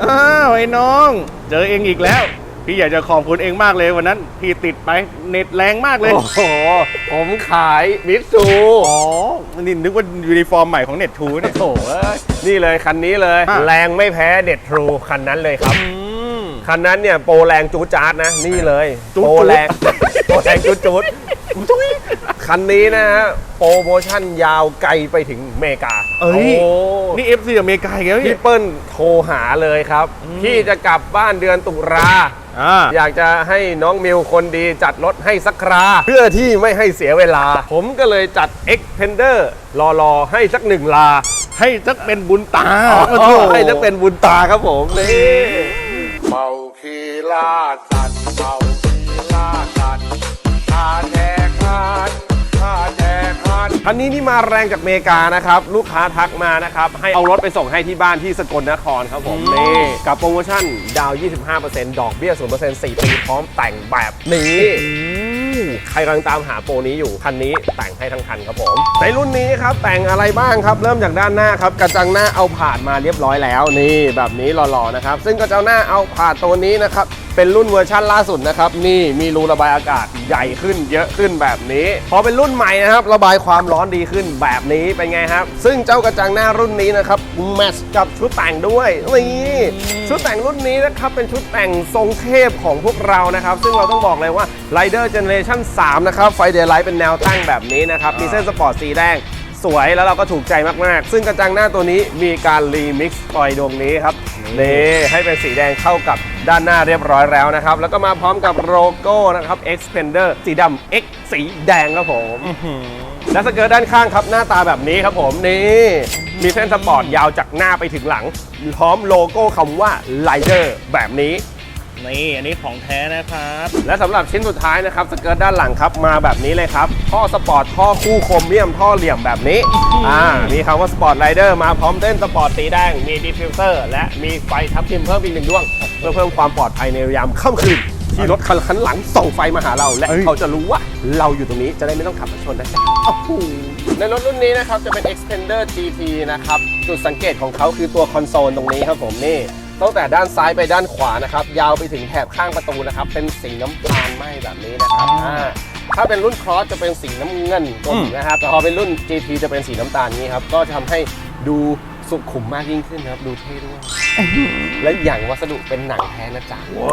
อ้าวไอ้น้อง เจอเองอีกแล้ว พี่อยากจะขอบคุณเองมากเลยวันนั้น พี่ติดไปเน็ตแรงมากเลย โอ้โห ผมขายมิตซูอ๋อ นี่นึกว่ายูนิฟอร์มใหม่ของเน็ตทูเนี่ย โอ้โหเอ้ยนี่เลยคันนี้เลย อะ แรงไม่แพ้เด็ดทรูคันนั้นเลยครับ อืม คันนั้นเนี่ยโปรแรงจูดจาร์ดนะ นี่เลย จู๊ดโปรจู๊ดแรงโปรแรงจูดจูดจุ๊ย คันนี้นะฮะโปรโมชั่นยาวไกลไปถึงอเมริกาเอ้ยโอ้นี่ FC อเมริกาอีกแล้วเนี่พี่ย เปิ้ลโทรหาเลยครับพี่จะกลับบ้านเดือนตุลา อ่า อยากจะให้น้องมิวคนดีจัดรถให้สักครา เพื่อที่ไม่ให้เสียเวลา ผมก็เลยจัด Expander รอๆ ให้สักหนึ่งลาให้สักเป็นบุญตาอ๋อโอ้โหให้สักเป็นบุญตาครับผมนี่ เมาคีล่าสั คันนี้นี่มาแรงจากอเมริกานะครับ ลูกค้าทักมานะครับ ให้เอารถไปส่งให้ที่บ้านที่สกลนครครับผมนี่กับโปรโมชั่นดาว 25%ดอกเบี้ย 0% 4 ปีพร้อมแต่งแบบนี้ใครกำลังตามหาโปรนี้อยู่ คันนี้แต่งให้ทั้งคันครับผม ในรุ่นนี้ครับแต่งอะไรบ้างครับ เริ่มจากด้านหน้าครับ กระจังหน้าเอาผ่านมาเรียบร้อยแล้วนี่แบบนี้หล่อๆนะครับ ซึ่งกระจังหน้าเอาผ่านตัวนี้นะครับเป็นรุ่นเวอร์ชั่นล่าสุดนะครับ นี่มีรูระบายอากาศใหญ่ขึ้นเยอะขึ้นแบบนี้ พอเป็นรุ่นใหม่นะครับ ระบายความร้อนดีขึ้นแบบนี้เป็นไงครับ ซึ่งเจ้ากระจังหน้ารุ่นนี้นะครับแมทช์กับชุดแต่งด้วยนี่ชุดแต่งรุ่นนี้นะครับเป็นชุดแต่งทรงเทพของพวกเรานะครับ ซึ่งเราต้องบอกเลยว่า Rider Generation 3 นะครับไฟเดย์ไลท์เป็นแนวตั้งแบบนี้นะครับมีเส้นสปอร์ตสีแดง สวยแล้วเราก็ถูกใจมากๆ ซึ่งกระจังหน้าตัวนี้มีการรีมิกซ์ไฟดวงนี้ครับนี่ให้เป็นสีแดงเข้ากับด้านหน้าเรียบร้อยแล้วนะครับ แล้วก็มาพร้อมกับโลโก้นะครับ Xpander สีดำ X สีแดงครับผมและสเกิร์ตด้านข้างครับ หน้าตาแบบนี้ครับผมนี่มีเส้นสปอร์ตยาวจากหน้าไปถึงหลัง พร้อมโลโก้คำว่า Rider แบบนี้ นี่อันนี้ของแท้นะครับ และสำหรับชิ้นสุดท้ายนะครับสเกิร์ตด้านหลังครับมาแบบนี้เลยครับ ท่อสปอร์ตท่อคู่โครเมียมท่อเหลี่ยมแบบนี้อ่ามีคำว่าสปอร์ตไรเดอร์มาพร้อมเต้นสปอร์ตสีแดงมีดิฟฟิวเซอร์และมีไฟทับทิมเพิ่มอีกหนึ่งดวง เพื่อเพิ่มความปลอดภัยในยามค่ำคืนที่รถคันคันหลังส่องไฟมาหาเรา และเอ้ยเขาจะรู้ว่าเราอยู่ตรงนี้จะได้ไม่ต้องขับรถชนนะจ๊ะโอ้โหในรถรุ่นนี้นะครับจะเป็น Extender GT นะครับ จุดสังเกตของเขาคือตัวคอนโซลตรงนี้ครับผมนี่ ตั้งแต่ด้านซ้ายไปด้านขวานะครับ ยาวไปถึงแถบข้างประตูนะครับ เป็นสีน้ำตาลไหมแบบนี้นะครับอ่าอ่าถ้าเป็นรุ่นครอสจะเป็นสีน้ำเงินกลอืมมนะครับแต่พอเป็นรุ่น GT จะเป็นสีน้ำตาลนี้ครับ ก็จะทำให้ดูสุขุมมากยิ่งขึ้นครับ ดูเท่ด้วย และอย่างวัสดุเป็นหนังแท้นะจ๊ะอ๋อ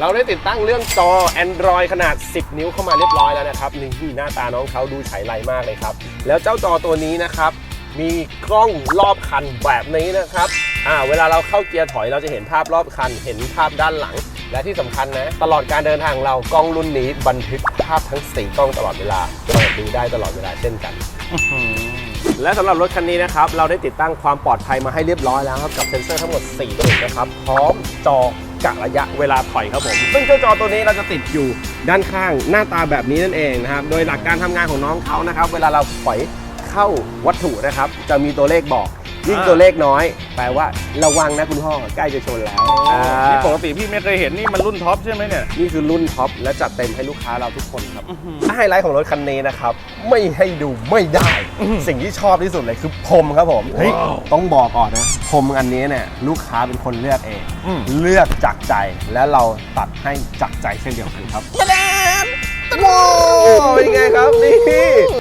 เราได้ติดตั้งเรื่องจอ Android ขนาด 10 นิ้วเข้ามาเรียบร้อยแล้วนะครับ นี่หน้าตาน้องเขาดูฉายไรมากเลยครับ แล้วเจ้าจอตัวนี้นะครับ มีกล้องรอบคันแบบนี้นะครับอ่าเวลาเราเข้าเกียร์ถอยเราจะเห็นภาพรอบคัน เห็นภาพด้านหลัง และที่สำคัญนะ ตลอดการเดินทางเรากล้องรุ่นนี้บันทึกภาพทั้ง 4 กล้องตลอดเวลาเปิดดูได้ตลอดเวลาเช่นกัน และสำหรับรถคันนี้นะครับ เราได้ติดตั้งความปลอดภัยมาให้เรียบร้อยแล้วครับกับเซ็นเซอร์ทั้งหมด4ตัวนะครับ พร้อมจอกะระยะเวลาถอยครับผม ซึ่งเจ้าจอตัวนี้เราจะติดอยู่ด้านข้างหน้าตาแบบนี้นั่นเองนะครับ โดยหลักการทำงานของน้องเขานะครับ เวลาเราถอย เข้าวัตถุนะครับ จะมีตัวเลขบอก ยิ่งอ่าตัวเลขน้อย แปลว่าระวังนะคุณพ่อใกล้จะชนแล้วอ่านี่ปกติพี่ไม่เคยเห็นนี่มันรุ่นท็อปใช่ไหมเนี่ย นี่คือรุ่นท็อปและจัดเต็มให้ลูกค้าเราทุกคนครับไฮไลท์ของรถคันนี้นะครับ ไม่ให้ดูไม่ได้ สิ่งที่ชอบที่สุดเลยคือพรมครับผมเฮ้ยต้องบอกก่อนนะพรมอันนี้เนี่ยลูกค้าเป็นคนเลือกเองอืมเลือกจากใจและเราตัดให้จากใจเช่นเดียวกันครับ ว้าวเป็นไงครับนี่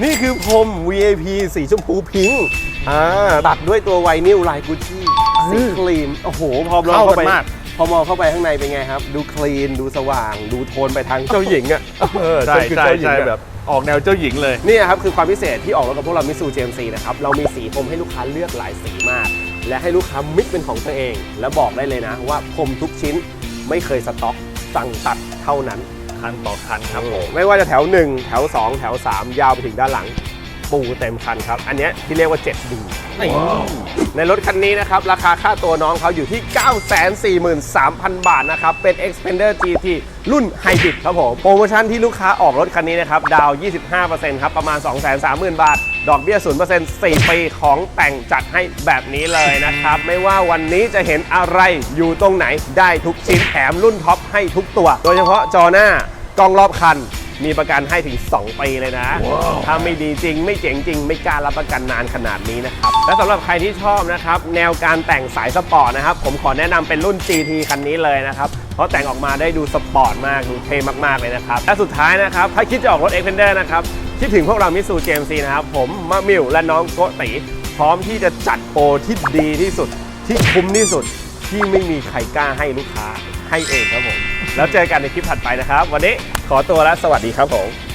นี่คือพรม VIP สีชมพูพิงค์อ่าตัดด้วยตัวไวนิลลายกุชชี่สีครีมโอ้โห พอมองเข้าเข้ากันไปมาก พอมองเข้าไปข้างในเป็นไงครับ ดูคลีนดูสว่าง ดูโทนไปทางเจ้าหญิงอะเออใช่คือใช่เจ้าหญิงใช่อะ แบบออกแนวเจ้าหญิงเลยนี่ครับคือความพิเศษที่ออกรถกับพวกเรามิสู GMC นะครับ เรามีสีพรมให้ลูกค้าเลือกหลายสีมาก และให้ลูกค้ามิกเป็นของตัวเอง และบอกได้เลยนะว่าพรมทุกชิ้นไม่เคยสต็อก สั่งตัดเท่านั้น คันต่อคันครับผมไม่ว่าจะแถว 1 แถว 2 แถว 3 ยาวไปถึงด้านหลัง ปูเต็มคันครับ อันเนี้ยที่เรียกว่า 7D ในรถคันนี้นะครับ ราคาค่าตัวน้องเขาอยู่ที่ 943,000 บาทนะครับ เป็น Expander GT รุ่นไฮบริดครับผม โปรโมชั่นที่ลูกค้าออกรถคันนี้นะครับ ดาว 25%ครับ ประมาณ 230,000 บาทดอกเบี้ย0% 4 ปีของแต่งจัดให้แบบนี้เลยนะครับ ไม่ว่าวันนี้จะเห็นอะไรอยู่ตรงไหนได้ทุกชิ้นแถมรุ่นท็อปให้ทุกตัว โดยเฉพาะจอหน้ากล้องรอบคันมีประกันให้ถึง 2 ปีเลยนะถ้าไม่ดีจริง ไม่เจ๋งจริง ไม่กล้ารับประกันนานขนาดนี้นะครับ และสำหรับใครที่ชอบนะครับ แนวการแต่งสายสปอร์ตนะครับ ผมขอแนะนำเป็นรุ่น GT คันนี้เลยนะครับ เพราะแต่งออกมาได้ดูสปอร์ตมาก ดูเท่มาก ๆ เลยนะครับ และสุดท้ายนะครับ ถ้าคิดจะออกรถ Xpander นะครับ คิดถึงพวกเรามิสูเจมซีนะครับ ผมมะมิวและน้องโกติ พร้อมที่จะจัดโปรที่ดีที่สุด ที่คุ้มที่สุดที่ไม่มีใครกล้าให้ลูกค้าให้เองครับผม แล้วเจอกันในคลิปถัดไปนะครับ วันนี้ขอตัวแล้วสวัสดีครับผม